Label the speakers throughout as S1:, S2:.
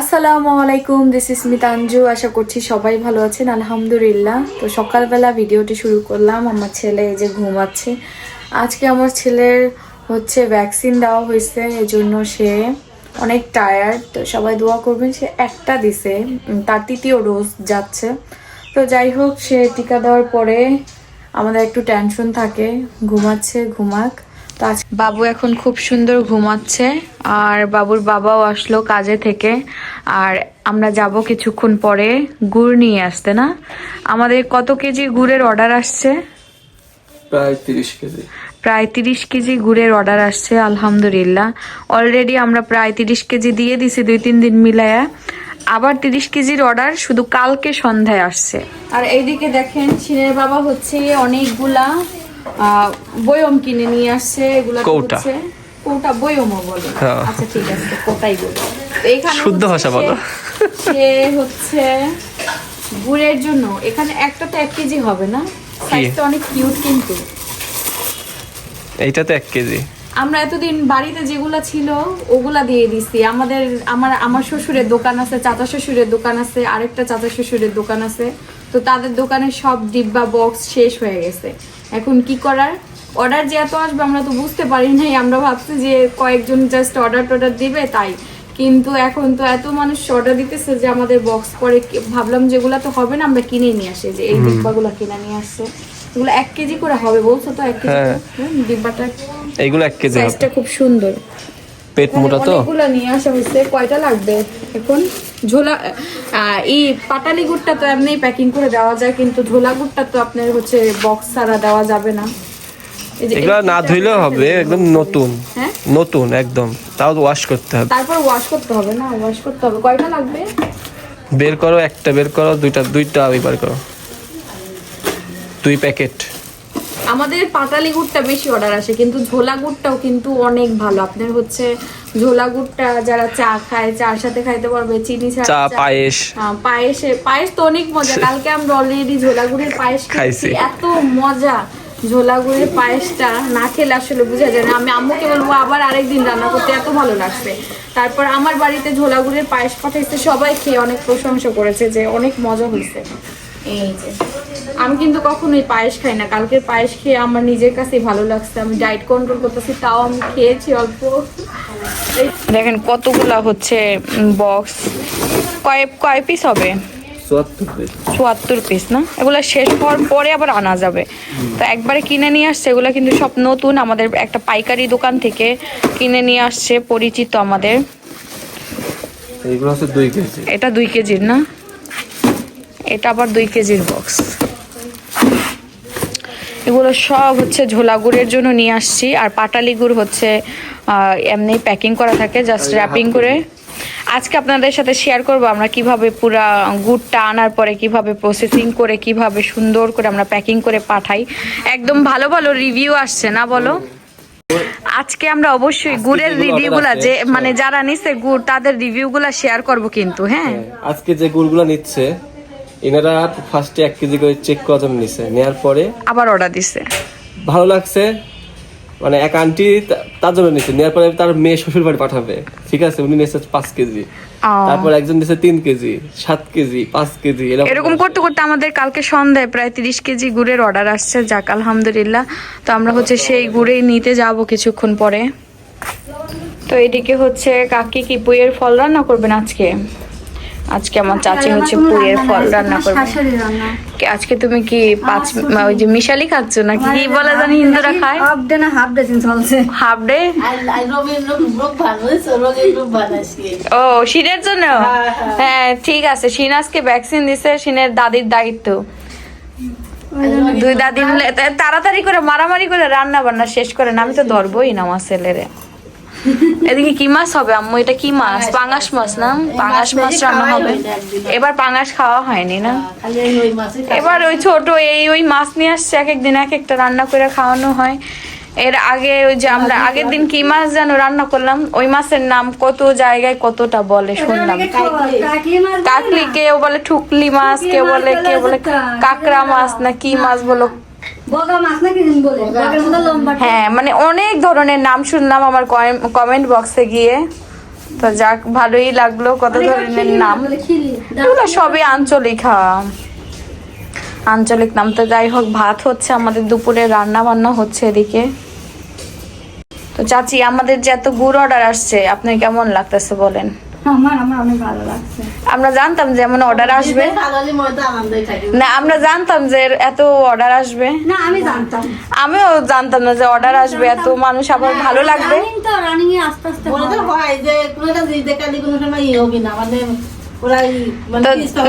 S1: আসসালামু আলাইকুম this is মিতাঞ্জু। আশা করছি সবাই ভালো আছেন, আলহামদুলিল্লাহ। তো সকালবেলা ভিডিওটি শুরু করলাম, আমার ছেলে এই যে ঘুমাচ্ছে। আজকে আমার ছেলের হচ্ছে ভ্যাকসিন দেওয়া হয়েছে এই জন্য সে অনেক টায়ার্ড তো সবাই দোয়া করবেন, সে একটা দিছে তার তৃতীয় ডোজ যাচ্ছে। তো যাই হোক, সে টিকা দেওয়ার পরে আমাদের একটু টেনশন থাকে, ঘুমাচ্ছে, ঘুমাক। তো আজ বাবু এখন খুব সুন্দর ঘুমাচ্ছে আর বাবুর বাবাও আসলো কাজে থেকে। আর আমরা যাব কিছুক্ষণ পরে গুড় নিয়ে আসতে না? আমাদের কত কেজি গুড়ের অর্ডার আসছে?
S2: প্রায় তিরিশ কেজি।
S1: প্রায় তিরিশ কেজি গুড়ের অর্ডার আসছে আলহামদুলিল্লাহ। অলরেডি আমরা প্রায় তিরিশ কেজি দিয়ে দিছি দুই তিন দিন মিলায়া। আবার তিরিশ কেজির অর্ডার শুধু কালকে সন্ধ্যায় আসছে। আর এইদিকে দেখেন সিনের বাবা হচ্ছে অনেকগুলা বয়ম কিনে নিয়ে আসছে এগুলো
S2: কৌটা।
S1: হচ্ছে কৌটা বয়মও বলে। আচ্ছা ঠিক আছে কোটাই বলে। তো এখানে
S2: শুদ্ধ ভাষা বলো।
S1: সে হচ্ছে গুড়ের জন্য এখানে একটা তো এক কেজি হবে না? সাইজটা অনেক কিউট কিন্তু।
S2: এইটা তো এক কেজি।
S1: আমরা এতদিন বাড়িতে যেগুলা ছিল ওগুলা দিয়ে দিছি। আমাদের আমার আমার শ্বশুরের দোকান আছে চাচা শ্বশুরের দোকান আছে আরেকটা চাচা শ্বশুরের দোকান আছে। তো তাদের দোকানে সব ডিব্বা বক্স শেষ হয়ে গেছে। এখন কি করার? অর্ডার যে এত আসবে আমরা তো বুঝতে পারি নাই। আমরা ভাবছি যে কয়েকজন জাস্ট অর্ডার টর্ডার দিবে তাই। কিন্তু এখন তো এত মানুষ অর্ডার দিতেছে যে আমাদের বক্স পরে ভাবলাম যেগুলো তো হবে না আমরা কিনে নিয়ে আসি। যে এই ডিব্বাগুলো কিনে নিয়ে আসছে। এগুলো এক কেজি করে হবে বলছো তো? এক কেজি
S2: হ্যাঁ।
S1: ডিব্বাটা
S2: এইগুলো এক কেজি
S1: সাইজটা খুব সুন্দর।
S2: পেট মোটা তো?
S1: অনেকগুলো নিয়ে আসা হয়েছে কয়টা লাগবে এখন? ঝোলা এই পাটালি গুড়টা তো এমনি প্যাকিং করে দেওয়া যায় কিন্তু ঝোলা গুড়টা তো আপনার হচ্ছে বক্স ছাড়া দেওয়া যাবে না।
S2: এগুলো না ধুইলেও হবে একদম নতুন।
S1: হ্যাঁ?
S2: নতুন একদম। তাও ওয়াশ করতে হবে।
S1: তারপর ওয়াশ করতে হবে না ওয়াশ করতে হবে। কয়টা লাগবে?
S2: বের করো একটা বের করো দুইটা দুইটা বার করো। দুই প্যাকেট
S1: আমাদের পাটালি গুড়টা বেশি অর্ডার আসে কিন্তু ঝোলা গুড়টাও কিন্তু অনেক ভালো। আপনার হচ্ছে ঝোলা গুড়টা যারা চা খায় চার সাথে খাইতে পারবে চিনি
S2: চা পায়েস।
S1: হ্যাঁ, পায়েসে পায়েস তো অনেক মজা। কালকে আমরা অলরেডি ঝোলা গুড়ের পায়েস খাইছি। এত মজা। ঝোলা গুড়ের পায়েসটা না খেলে আসলে বোঝা যায় না। আমি আম্মুকে বলব আবার আরেকদিন রান্না করতে এত ভালো লাগছে। তারপর আমার বাড়িতে ঝোলা গুড়ের পায়েস পাঠাইছে সবাই খেয়ে অনেক প্রশংসা করেছে যে অনেক মজা হয়েছে এই যে। আমি কিন্তু কখনোই পায়েস খাই না। কালকের পায়েস খেয়ে আমার নিজের কাছেই ভালো লাগছে। আমি ডায়েট কন্ট্রোল করতেছি তাও আমি খেয়েছি অল্প। দেখেন কতগুলা হচ্ছে বক্স কয় কয় পিস হবে?
S2: চুয়াত্তর পিস
S1: না? এগুলো শেষ হওয়ার পরে আবার আনা যাবে। তো একবারে কিনে নিয়ে আসছে এগুলো কিন্তু সব নতুন। আমাদের একটা পাইকারি দোকান থেকে কিনে নিয়ে আসছে পরিচিত আমাদের। এটা দুই কেজির না? এটা আবার দুই কেজির বক্স এগুলো সব হচ্ছে ঝোলা গুড়ের জন্য নিয়ে আসছি। আর পাটালি গুড় হচ্ছে এমনি প্যাকিং করা থাকে জাস্ট র্যাপিং করে। আজকে আপনাদের সাথে শেয়ার করব আমরা কীভাবে পুরা গুড়টা আনার পরে কীভাবে প্রসেসিং করে কীভাবে সুন্দর করে আমরা প্যাকিং করে পাঠাই। একদম ভালো ভালো রিভিউ আসছে না বলো? আজকে আমরা অবশ্যই গুড়ের রিভিউগুলা যে মানে যারা নিছে গুড় তাদের রিভিউগুলা শেয়ার করব কিন্তু হ্যাঁ
S2: আজকে যে গুড়গুলো নিচ্ছে এনারা ফার্স্টে এক কেজি করে চেক করার জন্য নিছে। নেওয়ার পরে
S1: আবার অর্ডার দিছে।
S2: ভালো লাগছে। মানে এক আন্টি তার জন্য নিচ্ছে নেওয়ার পরে তার মেয়ে শ্বশুর বাড়ি পাঠাবে। ঠিক আছে উনি নিচ্ছে পাঁচ কেজি। তারপর একজন দিচ্ছে তিন কেজি সাত কেজি পাঁচ কেজি
S1: এরকম করতে করতে আমাদের কালকে সন্ধ্যায় প্রায় তিরিশ কেজি গুড়ের অর্ডার আসছে। যাক আলহামদুলিল্লাহ। তো আমরা হচ্ছে সেই গুড়েই নিতে যাব কিছুক্ষণ পরে। তো এদিকে হচ্ছে কাকি কি পুইয়ের ফল রান্না করবেন আজকে? আজকে আমার চাচি হচ্ছে পুইয়ের ফল রান্না করবে।
S3: শাশুড়ি রান্না।
S1: কি আজকে তুমি কি পাঁচ ওই যে মিশালি খাচ্ছ নাকি কি বলে জানি হিন্দুরা খায়?
S3: হাফ ডে না হাফ ডে চলছে
S1: হাফ ডে. ও শিনের জন্য? হ্যাঁ ঠিক আছে। শিন আজকে ভ্যাকসিন দিছে শিনের দাদির দায়িত্ব। দুই দাদি মিলে তাড়াতাড়ি করে মারামারি করে রান্না বান্না শেষ করেন। আমি তো ধরবই না আমার ছেলেরে। এদিকে কি মাছ হবে আম্মু? এটা কি মাছ? পাঙাশ মাছ। না? পাঙাশ মাছ রান্না হবে। এবার পাঙাশ খাওয়া হয়নি না?
S4: মাসে
S1: এবার ওই ছোট এই ওই মাছ নিয়ে আসছে এক একদিন এক একটা রান্না করে খাওয়ানো হয়। এর আগে ওই যে আমরা আগের দিন কি মাছ যেন রান্না করলাম ওই মাছের নাম কত জায়গায় কতটা বলে শুনলাম। কাকলি কেউ বলে ঠুকলি মাছ কেউ বলে কেউ বলে কাকড়া মাছ না কি মাছ বলো। হ্যাঁ মানে অনেক ধরনের নাম শুনলাম আমার কমেন্ট বক্সে গিয়ে। তো যাক ভালোই লাগল কত ধরনের নাম। এগুলো সবই আঞ্চলিক হ্যাঁ। আঞ্চলিক নাম। তো যাই হোক ভাত হচ্ছে আমাদের দুপুরে রান্না বান্না হচ্ছে এদিকে। তো চাচি আমাদের যে এত গুড় অর্ডার আসছে আপনার কেমন লাগতেছে বলেন?
S3: আমার আমার অনেক ভালো লাগছে।
S1: আমরা জানতাম যে এমন অর্ডার আসবে। না আমরা জানতাম যে এত অর্ডার আসবে।
S3: না আমি জানতাম।
S1: আমিও জানতাম না যে অর্ডার আসবে এত মানুষ আবার ভালো লাগবে।
S3: তো রানিং এ আস্তে আস্তে
S4: তো
S3: হবে।
S4: হয় যে কোনো দেখালি কোনো সময় ইয়ে হবে না মানে মানে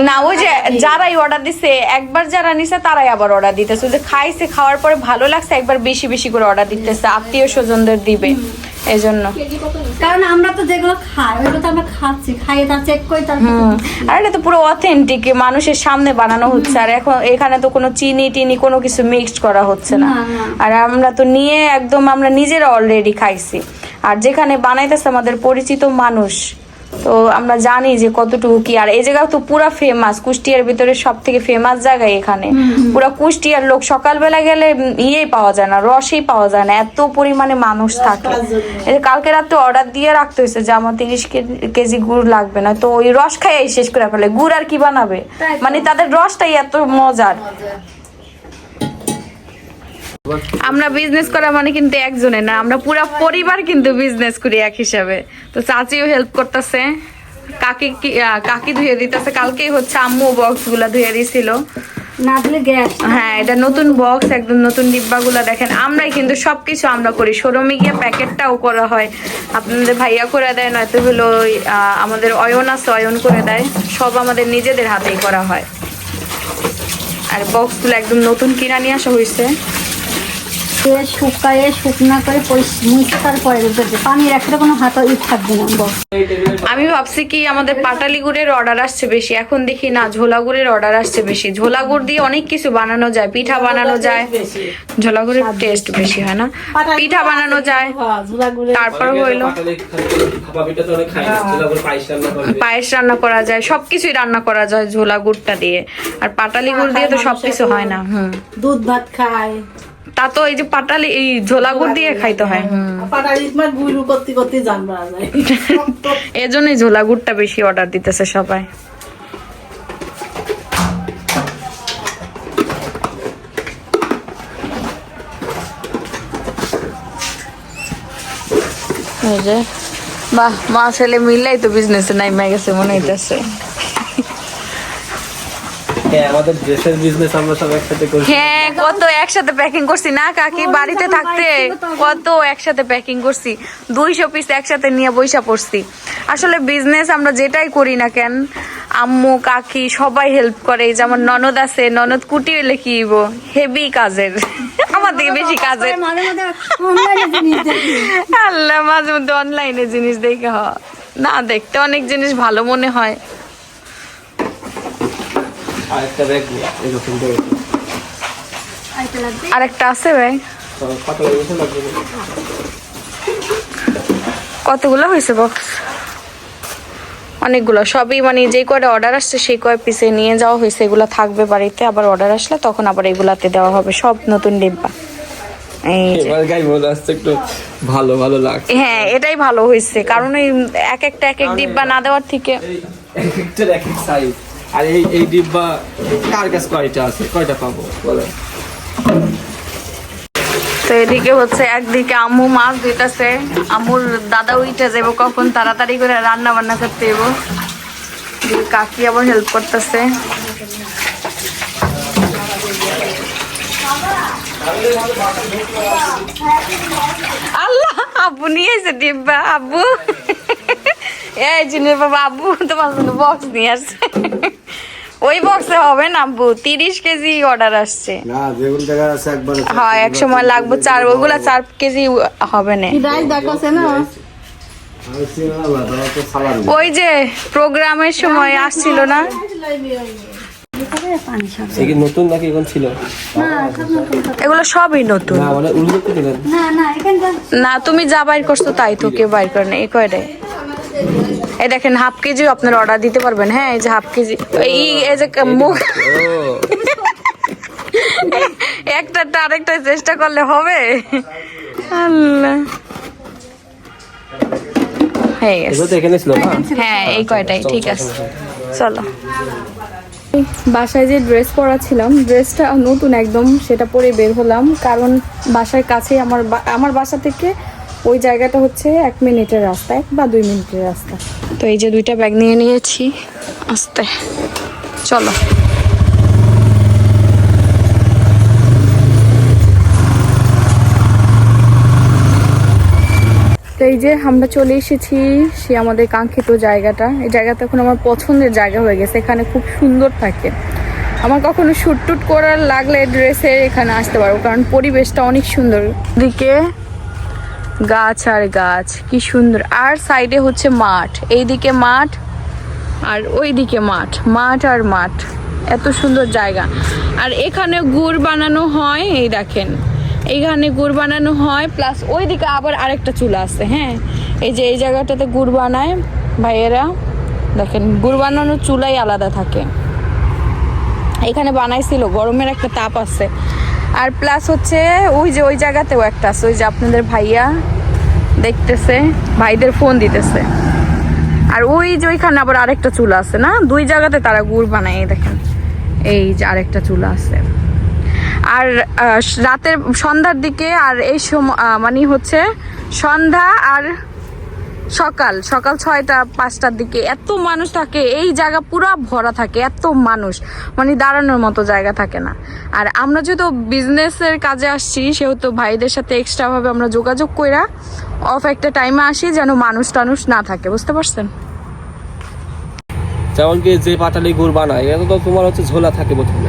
S1: না ওই যে যারাই অর্ডার দিছে একবার যারা নিছে তারাই আবার অর্ডার দিতেছে। যে খাইছে খাওয়ার পরে ভালো লাগছে একবার বেশি বেশি করে অর্ডার দিতেছে। আত্মীয় স্বজনদের দিবে। এই জন্য
S3: কারণ আমরা তো যেগুলো খাই ওগুলো তো আমরা খাচ্ছি খাইয়ে তা চেক করে
S1: আর এটা তো পুরো অথেন্টিক মানুষের সামনে বানানো হচ্ছে। আর এখন এখানে তো কোনো চিনি টিনি কোনো কিছু মিক্সড করা হচ্ছে না। আর আমরা তো নিয়ে একদম আমরা নিজেরা অলরেডি খাইছি। আর যেখানে বানাইতেছে আমাদের পরিচিত মানুষ তো আমরা জানি যে কতটুকু কি। আর এই জায়গা তো পুরা ফেমাস কুষ্টিয়ার ভিতরে সব থেকে ফেমাস জায়গা এখানে পুরা কুষ্টিয়ার লোক সকালবেলা গেলে ইয়েই পাওয়া যায় না রসই পাওয়া যায় না এত পরিমাণে মানুষ থাকে। কালকে রাতে অর্ডার দিয়ে রাখতে হয়েছে যে আমার তিরিশ কেজি গুড় লাগবে না তো ওই রস খাইয়াই শেষ করে ফেলে গুড় আর কি বানাবে? মানে তাদের রসটাই এত মজার। আমরা বিজনেস করা মানে কিন্তু একজনে না আমরা পুরো পরিবার কিন্তু বিজনেস করি এক হিসাবে। তো চাচিও হেল্প করতেছে কাকি কাকি ধুয়ে দিতেছে কালকেই হচ্ছে আম্মু বক্সগুলা ধুয়ে দিছিল।
S3: না দিলে গ্যাস।
S1: হ্যাঁ এটা নতুন বক্স একদম নতুন ডিব্বাগুলো দেখেন আমরাই কিন্তু সবকিছু আমরা করি। শোরুমে গিয়ে প্যাকেটটাও করা হয়। আপনাদের ভাইয়া করে দেয় নয়তো হলো আমাদের অয়ন আছে অয়ন করে দেয়। সব আমাদের নিজেদের হাতেই করা হয়। আর বক্সগুলো একদম নতুন কিনা নিয়ে আসা হয়েছে
S3: সে শুকায়ে শুকনা করে মুছে তারপরে রেখেছে পানি রাখলে কোনো হাত ই থাকবে না বস
S1: আমি ভাবছি কি আমাদের পাটালি গুড়ের অর্ডার আসছে বেশি। এখন দেখি না ঝোলা গুড়ের অর্ডার আসছে বেশি। ঝোলা গুড় দিয়ে অনেক কিছু বানানো যায়। পিঠা বানানো যায়। ঝোলা গুড়ের টেস্ট বেশি। হয় না? পিঠা বানানো যায়।
S4: হ্যাঁ,
S1: তারপর হইল। পায়েস রান্না করা। যায়। সবকিছুই রান্না করা যায় ঝোলা গুড়টা দিয়ে। আর পাটালি গুড় দিয়ে তো সবকিছু হয় না হুম।
S4: দুধ ভাত খায়।
S1: তা তো এই যে পাটালি এই ঝোলা গুড় দিয়ে খাইতে হয়। হুম।
S4: পাটালি তোমার গুইরু করতে করতে জানবা যায়।
S1: এজন্যই ঝোলা গুড়টা বেশি অর্ডার দিতেছে সবাই। বাহ মা ছেলে মিললেই তো বিজনেসে নাই গেছে মনে হইতেছে।
S2: হ্যাঁ আমাদের ড্রেসের বিজনেস আমরা সব একসাথে করি
S1: হ্যাঁ কত একসাথে প্যাকিং করছি। না কাকি বাড়িতে থাকতে কত একসাথে প্যাকিং করছি। দুইশো পিস একসাথে নিয়ে বইসা পড়ছি। আসলে বিজনেস আমরা যেটাই করি না কেন আম্মু কাকি সবাই হেল্প করে। যেমন ননদ আছে ননদ কুটি হইলে কি হইব? হেভি কাজের। আমার থেকে বেশি কাজের।
S3: মাঝে মাঝে অনলাইনে জিনিস দেখি।
S1: আল্লাহ মাঝে মধ্যে অনলাইনে জিনিস দেখে হ। না দেখতে অনেক জিনিস ভালো মনে হয়।
S2: আর একটা ব্যাগ এরকম করে
S3: আইতে লাগবে?
S1: আর একটা আছে
S2: লাগবে
S1: কতগুলো হয়েছে বক্স অনেকগুলো। সবই মানে যে কয়টা অর্ডার আসছে সেই কয় পিসে নিয়ে যাওয়া হয়েছে। এগুলো থাকবে বাড়িতে। আবার অর্ডার আসলে তখন আবার এগুলাতে দেওয়া হবে। সব নতুন ডিব্বা।
S2: ভালো ভালো লাগছে।
S1: হ্যাঁ এটাই ভালো হয়েছে। কারণ এই এক একটা এক এক ডিব্বা না দেওয়ার থেকে
S2: এক একটার এক এক সাইজ আর এই এই ডিব্বা কার কাছে কয়টা আছে? কয়টা পাবো? বলে
S1: এদিকে হচ্ছে একদিকে আম্মু, মাছ দিতেছে আম্মুর দাদা উইটা যাব কখন? তাড়াতাড়ি করে রান্না বান্না করতে যাব কাকি আবার হেল্প করতেছে। আল্লাহ, আব্বু নিয়ে এসে ডিব্বা, আব্বু। এই জিনের বাবা, আব্বু, তোমার জন্য বক্স নিয়ে আসছে। ওই বক্সে হবে না আব্বু। তিরিশ কেজি অর্ডার আসছে।
S5: না যেগুলো জায়গা আছে একবার
S1: হ্যাঁ এক সময় লাগবে চার ওইগুলা চার কেজি হবে না।
S4: রাইস দেখাছে না?
S5: আমি চিনলাম না তোমার তো সালাম
S1: ওই যে প্রোগ্রামের সময় আসছিল না?
S2: নতুন নাকি এখন ছিল?
S1: এগুলো সবই নতুন।
S2: না মানে করে
S3: না
S1: তুমি যা বাইর করছ তাই তো কেউ বাইর করে না এই কয়টাই এই দেখেন হাফ কেজি আপনার অর্ডার দিতে পারবেন হ্যাঁ? এই যে হাফ কেজি এই এই যে মুখ একটা আরেকটা চেষ্টা করলে হবে। আল্লাহ। হয়ে গেছে।
S2: এগুলো তো এখানে ছিল না?
S1: হ্যাঁ এই কয়টাই ঠিক আছে। চলো। বাসায় যে ড্রেস পরা ছিলাম ড্রেসটা নতুন একদম সেটা পরে বের হলাম কারণ বাসার কাছেই আমার বা- আমার বাসা থেকে ওই জায়গাটা হচ্ছে এক মিনিটের রাস্তা এক বা দুই মিনিটের রাস্তা। তো এই যে দুইটা ব্যাগ নিয়ে নিয়েছি আস্তে। চলো। তো এই যে আমরা চলে এসেছি সে আমাদের কাঙ্ক্ষিত জায়গাটা। এই জায়গাটা এখন আমার পছন্দের জায়গা হয়ে গেছে এখানে খুব সুন্দর থাকে। আমার কখনো শ্যুট টুট করার লাগলে ড্রেসে এখানে আসতে পারব কারণ পরিবেশটা অনেক সুন্দর। দিকে গাছ আর গাছ, কি সুন্দর। আর সাইডে হচ্ছে মাঠ, এইদিকে মাঠ আর ওইদিকে মাঠ মাঠ আর মাঠ, এত সুন্দর জায়গা। আর এখানে গুড় বানানো হয়, এই দেখেন, এইখানে গুড় বানানো হয় প্লাস ওইদিকে আবার আরেকটা চুলা আছে হ্যাঁ? এই যে এই জায়গাটাতে গুড় বানায় ভাইয়েরা, দেখেন, গুড় বানানোর চুলাই আলাদা থাকে। এখানে বানাইছিল, গরমের একটা তাপ আছে। আর প্লাস হচ্ছে, ওই যে ওই জায়গাতেও একটা আছে, ওই যে আপনাদের ভাইয়া দেখতেছে, ভাইদের ফোন দিতেছে। আর ওই যে ওইখানে আবার আরেকটা চুলা আছে না? দুই জায়গাতে তারা গুড় বানায় দেখেন। এই যে আরেকটা চুলা আছে। আর রাতের সন্ধ্যার দিকে আর এই সময় মানে হচ্ছে সন্ধ্যা আর সকাল সকাল ছয়টা পাঁচটার দিকে এত মানুষ থাকে এই জায়গা পুরো ভরা থাকে এত মানুষ মানে দাঁড়ানোর মতো জায়গা থাকে না। আর আমরা যেহেতু বিজনেসের কাজে আসছি সেহেতু ভাইদের সাথে এক্সট্রা ভাবে আমরা যোগাযোগ কইরা অফ একটা টাইমে আসি যেন মানুষ টানুষ না থাকে বুঝতে পারছেন?
S2: যেমন কি যে পাটালি গুড় বানায় এটা তো তোমার হচ্ছে ঝোলা থাকে প্রথমে।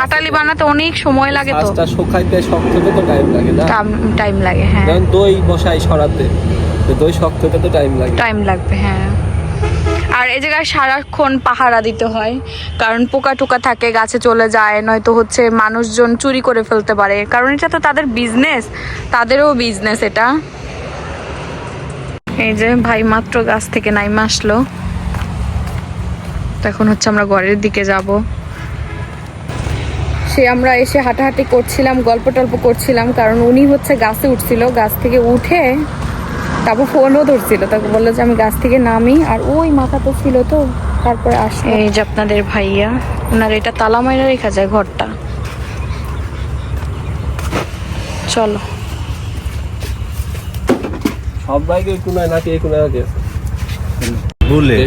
S1: পাটালি বানাতে অনেক সময় লাগে তো।
S2: শ্বাসটা শুকাইতে শক্ত তো টাইম লাগে না।
S1: টাইম লাগে হ্যাঁ।
S2: দই বসাই সরাতে। দই শক্ত হতে তো টাইম লাগে
S1: টাইম লাগবে হ্যাঁ। আর এই জায়গায় সারাক্ষণ পাহারা দিতে হয়, কারণ পোকা টোকা থাকে, গাছে চলে যায়, নয়তো হচ্ছে মানুষজন চুরি করে ফেলতে পারে। কারণ এটা তো তাদের বিজনেস তাদেরও বিজনেস এটা। এই যে ভাই মাত্র গাছ থেকে নাইমা আসলো। এখন হচ্ছে আমরা ঘরের দিকে যাব। সে আমরা এসে হাঁটাহাঁটি করছিলাম, গল্প টল্প করছিলাম, কারণ উনি হচ্ছে গাছে উঠছিল। গাছ থেকে উঠে তারপর ফোনও ধরছিল তাকে বলল যে আমি গাছ থেকে নামি আর ওই মাথা তো ছিল তো তারপরে আসলো। এই যে আপনাদের ভাইয়া ওনার এটা তালা মাইরা রেখা যায় ঘরটা। চলো।
S2: সব বাইকে এই কোনায় নাকি এই কোনায় আছে
S5: ভুলে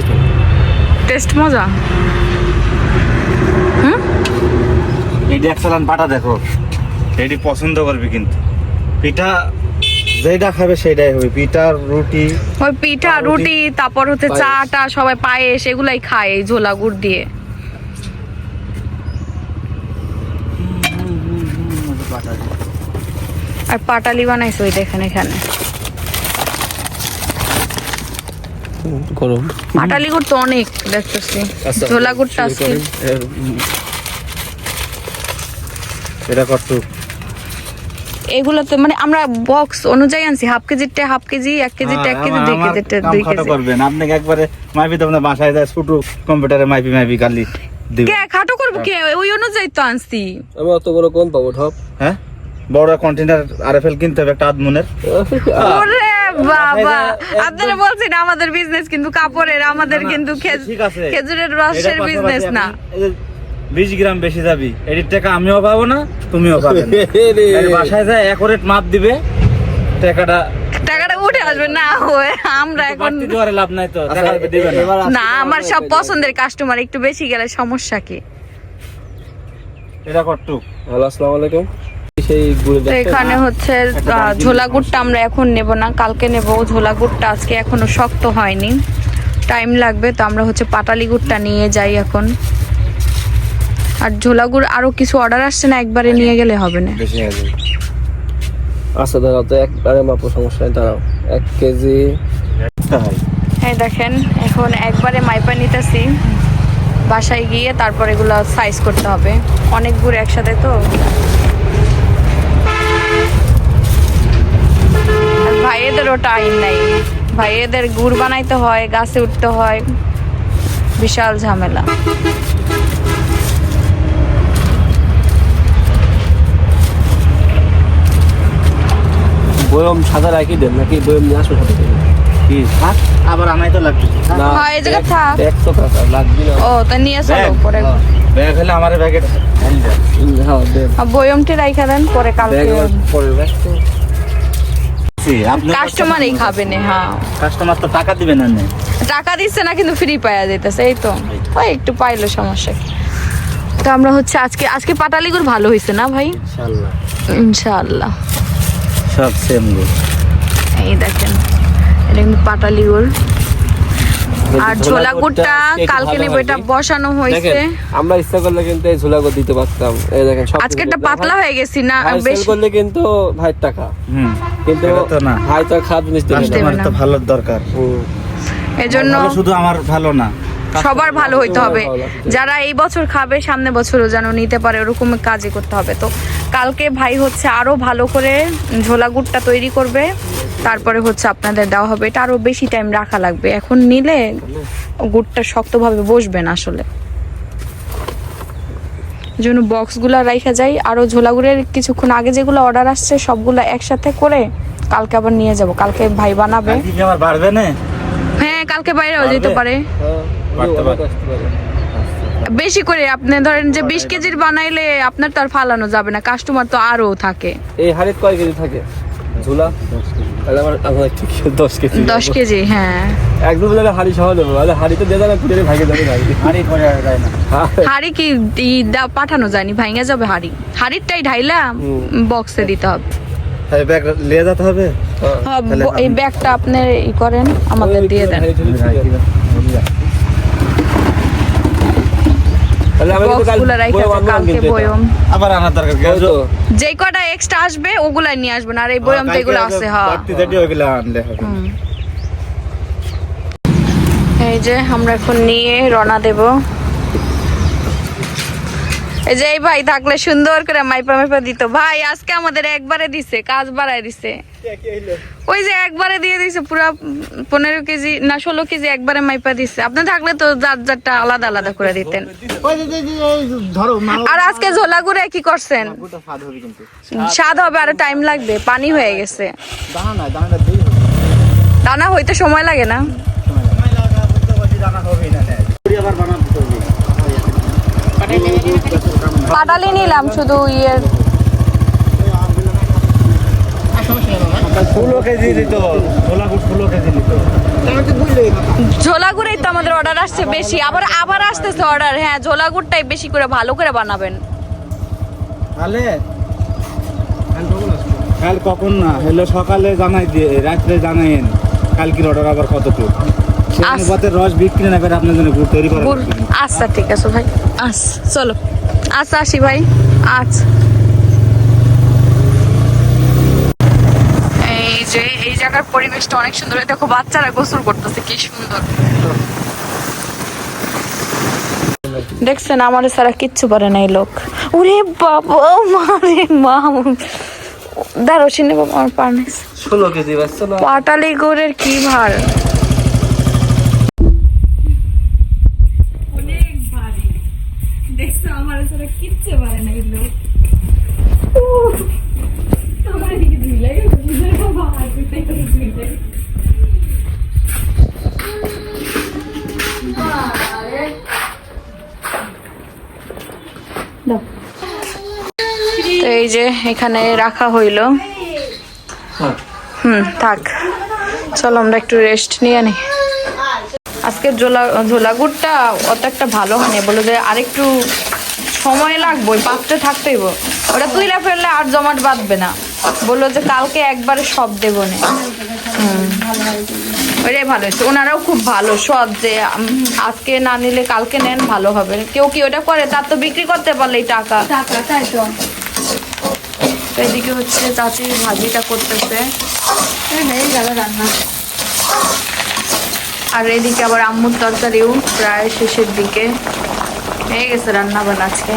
S1: টেস্ট মজা?
S5: এইটি এক চালান পাটা দেখো এইটি পছন্দ করবি কিন্তু। পিঠা যেটা খাবে সেটাই হবে পিঠা রুটি।
S1: ওই পিঠা রুটি তারপর হচ্ছে চা টা সবাই পায়েস এগুলাই খায় এই ঝোলা গুড় দিয়ে। আর পাটালি বানাইছে ওই দেখেন এখানে।
S2: গরম।
S1: পাটালি গুড় তো অনেক দেখতেছি।
S2: আচ্ছা,
S1: ঝোলা গুড়টা
S2: শুরু
S1: আজকে
S2: করি।
S1: এগুলোতে মানে আমরা বক্স অনুযায়ী আনছি হাফ কেজিরটা হাফ কেজি এক কেজিরটা এক কেজি দুই কেজিরটা দুই কেজি
S5: করবেন। আপনাকে একবারে মাইপি তো আপনার বাসায় যায় ছোট কম্পিউটারে মাইপি মাইপি গালি দিবে।
S1: কে খাটো করব কে? ওই অনুযায়ী তো আনছি।
S2: আমি অত বড় কোন পাবো ঠপ?
S5: হ্যাঁ? বড় কন্টেনার আরএফএল কিনতে হবে একটা আদমনের
S1: ওরে বাবা! আপনারা বলছেন আমাদের বিজনেস কিন্তু কাপড়ের আমাদের কিন্তু। খেজুরের রসের বিজনেস না।
S5: বিশ গ্রাম বেশি যাবি। এটির টাকা আমিও পাবো না তুমিও পাবে না। বাসায় যায় একরেট মাপ দিবে টাকাটা
S1: টাকাটা উঠে আসবে না হয়ে আমরা এখন
S5: বাড়তি দেওয়ার লাভ নাই তো দেখা দিবে না।
S1: না আমার সব পছন্দের কাস্টমার একটু বেশি গেলে সমস্যা কি?
S5: এটা করটু
S2: হ্যালো আসসালামু আলাইকুম। সেই গুড়ে
S1: তো এখানে হচ্ছে আহ, ঝোলা গুড়টা আমরা এখন নেব না কালকে নেব। ঝোলা গুড়টা আজকে এখনও শক্ত হয়নি। টাইম লাগবে তো আমরা হচ্ছে পাটালি গুড়টা নিয়ে যাই এখন। আর ঝোলা গুড় আরও কিছু অর্ডার আসছে না একবারে নিয়ে গেলে হবে না।
S5: বেশি হয়ে যাবে।
S2: আচ্ছা দাঁড়াও তো একবারে মাপো সমস্যা নেই দাঁড়াও। এক কেজি
S1: হ্যাঁ। দেখেন এখন একবারে মাইপা নিতেছি। বাসায় গিয়ে তারপর এগুলো সাইজ করতে হবে। অনেক গুড় একসাথে তো। ভাইয়েদেরও টাইম নাই। ভাইয়েদের গুড় বানাইতে হয় গাছে উঠতে হয়। বিশাল ঝামেলা।
S2: বয়ম সাদা রাখি দেন নাকি বয়ম নিয়ে আসব সাথে
S5: কি? শাক আবার আনাই তো লাগবে।
S2: না।
S1: হ্যাঁ, এই জায়গায় থাক।
S2: ব্যাগ তো থাকা লাগবে না।
S1: ও তা নিয়ে চলো পরে।
S5: ব্যাগ হলে আমার ব্যাগে
S2: হ্যাঁ
S1: বয়মটি রাইখা দেন পরে কালকে
S2: ব্যাগ আমার ব্যাগ তো।
S1: কাস্টমারই খাবে না হ্যাঁ।
S5: কাস্টমার তো টাকা দিবেন না
S1: টাকা দিচ্ছে না কিন্তু ফ্রি পাওয়া যেতেছে এই তো। ওই একটু পাইলো সমস্যা কি। তো আমরা হচ্ছে আজকে আজকে পাটালিগুর ভালো হয়েছে না ভাই?
S5: ইনশাআল্লাহ
S1: ইনশাআল্লাহ
S5: সব সেম গো।
S1: এই দেখেন এটা কিন্তু পাটালিগুর আর ছোলা গুড়টা কালকে নেব এটা বসানো হয়েছে।
S2: আমরা ইচ্ছা করলে কিন্তু এই ঝোলা করে দিতে পারতাম। এই দেখেন সব
S1: আজকে একটা পাতলা হয়ে গেছি না বেশি
S2: করলে কিন্তু ভাই টাকা।
S5: হুম
S2: কিন্তু
S5: তো না।
S2: ভাই তো খাদ মিষ্টি দেবে
S5: তো ভালো দরকার।
S1: এজন্য
S5: শুধু আমার ভালো না।
S1: সবার ভালো হইতে হবে। যারা এই বছর খাবে সামনে বছরও যেন নিতে পারে ওরকম কাজই করতে হবে। তো কালকে ভাই হচ্ছে আরও ভালো করে ঝোলা গুড়টা তৈরি করবে। তারপরে হচ্ছে আপনাদের দেওয়া হবে। এটা আরও বেশি টাইম রাখা লাগবে। এখন নিলে গুড়টা শক্তভাবে বসবে না আসলে। জন্য বক্সগুলো রাইখা যাই আরও ঝোলা গুড়ের কিছুক্ষণ আগে যেগুলো অর্ডার আসছে সবগুলো একসাথে করে কালকে আবার নিয়ে যাব। কালকে ভাই বানাবে। হ্যাঁ কালকে বাইরেও যেতে পারে।
S2: হ্যাঁ,
S5: পারতে পারে।
S1: বেশি করে আপনি ধরেন যে বিশ কেজির বানাইলে আপনার তো আর ফালানো যাবে না কাস্টমার তো আরও থাকে।
S2: এই হাড়িত কয় কেজি থাকে? ঝোলা? কি- দশ কেজি?
S1: দশ কেজি হ্যাঁ।
S2: একদম বলে হাড়ি সহ নেব তাহলে হাড়ি দিয়ে দেবে পুজোরে ভাগে যাবে না
S5: আরে পরে আর যায় না।
S1: হাড়ি কি পাঠানো যায়নি ভাঙে যাবে হাড়ি। হাড়িরটাই ঢাইলা বক্সে দিতে হবে।
S5: ব্যাগ নিয়ে যেতে হবে?
S1: হ্যাঁ, এই ব্যাগটা আপনি ই করেন আমাদের দিয়ে দেন
S2: তাহলে আমি কিন্তু কাল
S1: বক্সগুলো রাইখা
S2: বয়ম
S1: যান,
S2: আনলাম
S1: কালকে
S2: কিন্তু এটা।
S1: বয়ম
S5: আবার আনার দরকার কি?
S1: যেই কটা এক্সট্রা আসবে ওগুলাই নিয়ে আসবেন আর এই বয়ম তো এগুলো আছে হ্যাঁ।
S5: আনলে হবে।
S1: এই যে আমরা এখন নিয়ে রওনা দেব। এই যে এই ভাই থাকলে সুন্দর করে মাইপা মাইপা দিত। ভাই আজকে আমাদের একবারে দিছে কাজ বাড়ায় দিছে। ওই যে একবারে দিয়ে দিছে, পুরা পনেরো কেজি, না, ষোলো কেজি একবারে মাইপা দিছে। আপনি থাকলে তো যার যারটা আলাদা আলাদা করে দিতেন। আর আজকে ঝোলা গুড়ে কি করছেন?
S5: স্বাদ হবে,
S1: আরও টাইম লাগবে, পানি হয়ে গেছে।
S5: দানা
S1: হইতে সময় লাগে না? পাটালি নিলাম, শুধু ইয়ের
S5: ষোলো কেজি দিত ছোলা গুড় ষোলো কেজি দিত
S1: ঝোলা গুড়াই তো আমাদের অর্ডার আসছে বেশি। আবার আবার আসতেছে অর্ডার হ্যাঁ ঝোলা গুড়টাই বেশি করে ভালো করে বানাবেন।
S5: তাহলে? কাল কখন না? হলো সকালে জানাই দিয়ে রাত্রে জানাইন কালকের অর্ডার আবার কতটুকু? সেই
S1: আস-
S5: অনুপাতে রস বিক্রি না করে আপনার জন্য গুড় তৈরি করা
S1: আচ্ছা ঠিক আছে ভাই। আস চলো। আচ্ছা আসি ভাই। আচ্ছা। যে এই জায়গার পরিবেশটা অনেক সুন্দর। দেখো বাচ্চারা গোসল করতেছে কি সুন্দর। দেখছেন আমার সারা কিচ্ছু পারে না এই লোক। ওরে বাবা মারে মা। দাঁড়ো সিনে বাবা আমার
S2: ষোলো কেজি
S1: পাটালি গোড়ের কি ভার? তো এই যে এখানে রাখা হইল। হুম থাক। চলো আমরা একটু রেস্ট নিয়ে নি। আজকে ঝোলা ঝোলা গুড়টা অত একটা ভালো হয়নি বলে যে আরেকটু সময় লাগবে পাত্রে থাকতেই বো। ওটা তুইলা ফেললে আর জমাট বাঁধবে না। বলল যে কালকে একবারে সব দেবো না। হুম। ওইটাই ভালো হয়েছে। ওনারাও খুব ভালো সৎ যে আজকে না নিলে কালকে নেন ভালো হবে। কেউ কি ওটা করে? তার তো বিক্রি করতে পারলেই টাকা।
S3: তাই তো।
S1: এদিকে হচ্ছে চাচি ভাজিটা করতেছে।
S3: রান্না।
S1: আর এদিকে আবার আম্মুর তরকারিও প্রায় শেষের দিকে। হয়ে গেছে রান্না বান্না আজকে